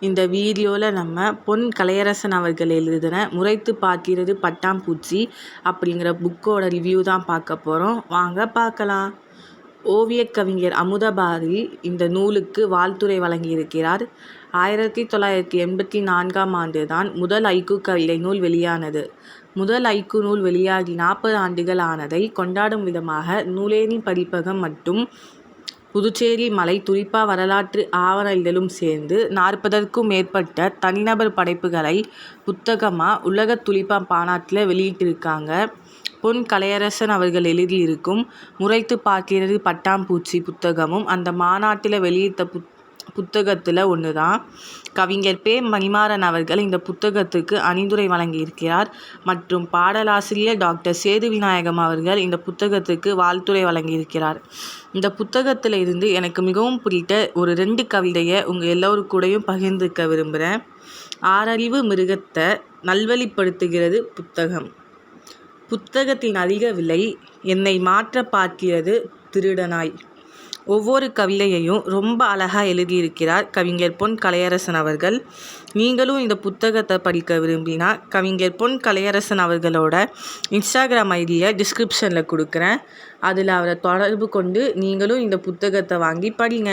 இந்த வீடியோவில் நம்ம பொன் கலையரசன் அவர்கள் எழுதின முறைத்து பார்க்கிறது பட்டாம்பூச்சி அப்படிங்கிற புக்கோட ரிவ்யூ தான் பார்க்க போகிறோம் வாங்க பார்க்கலாம். ஓவியக் கவிஞர் அமுதபாரி இந்த நூலுக்கு வாழ்த்துரை வழங்கியிருக்கிறார். ஆயிரத்தி தொள்ளாயிரத்தி எண்பத்தி நான்காம் ஆண்டு தான் முதல் ஐக்கு கவிதை நூல் வெளியானது. முதல் ஐக்கு நூல் வெளியாகி நாற்பது ஆண்டுகள் ஆனதை கொண்டாடும் விதமாக நூலேணி பதிப்பகம் மற்றும் புதுச்சேரி மலை துடிப்பா வரலாற்று ஆவண இதழும் சேர்ந்து நாற்பதற்கும் மேற்பட்ட தனிநபர் படைப்புகளை புத்தகமாக உலக துலிப்பா பானாட்டில் வெளியிட்டிருக்காங்க. பொன் கலையரசன் அவர்கள் எழுதியிருக்கும் முறைத்து பார்க்கிறது பட்டாம்பூச்சி புத்தகமும் அந்த மாநாட்டில் வெளியிட்ட புத் புத்தகத்தில் ஒன்று தான் கவிஞர் பே. மணிமாறன் அவர்கள் இந்த புத்தகத்துக்கு அணிந்துரை வழங்கியிருக்கிறார். மற்றும் பாடலாசிரியர் டாக்டர் சேது விநாயகம் அவர்கள் இந்த புத்தகத்துக்கு வாழ்த்துரை வழங்கியிருக்கிறார். இந்த புத்தகத்தில் இருந்து எனக்கு மிகவும் பிடித்த ஒரு ரெண்டு கவிதையை உங்கள் எல்லோருக்கூடையும் பகிர்ந்துக்க விரும்புகிறேன் ஆறறிவு மிருகத்தை நல்வழிப்படுத்துகிறது புத்தகம். புத்தகத்தின் அதிக விலை என்னை மாற்ற பார்க்கிறது திருடனாய். ஒவ்வொரு கவிதையையும் ரொம்ப அழகாக எழுதியிருக்கிறார் கவிஞர் பொன் கலையரசன் அவர்கள். நீங்களும் இந்த புத்தகத்தை படிக்க விரும்பினா கவிஞர் பொன் கலையரசன் அவர்களோட இன்ஸ்டாகிராம் ஐடியை டிஸ்கிரிப்ஷனில் கொடுக்குறேன். அதில் அவரை தொடர்பு கொண்டு நீங்களும் இந்த புத்தகத்தை வாங்கி படிங்க.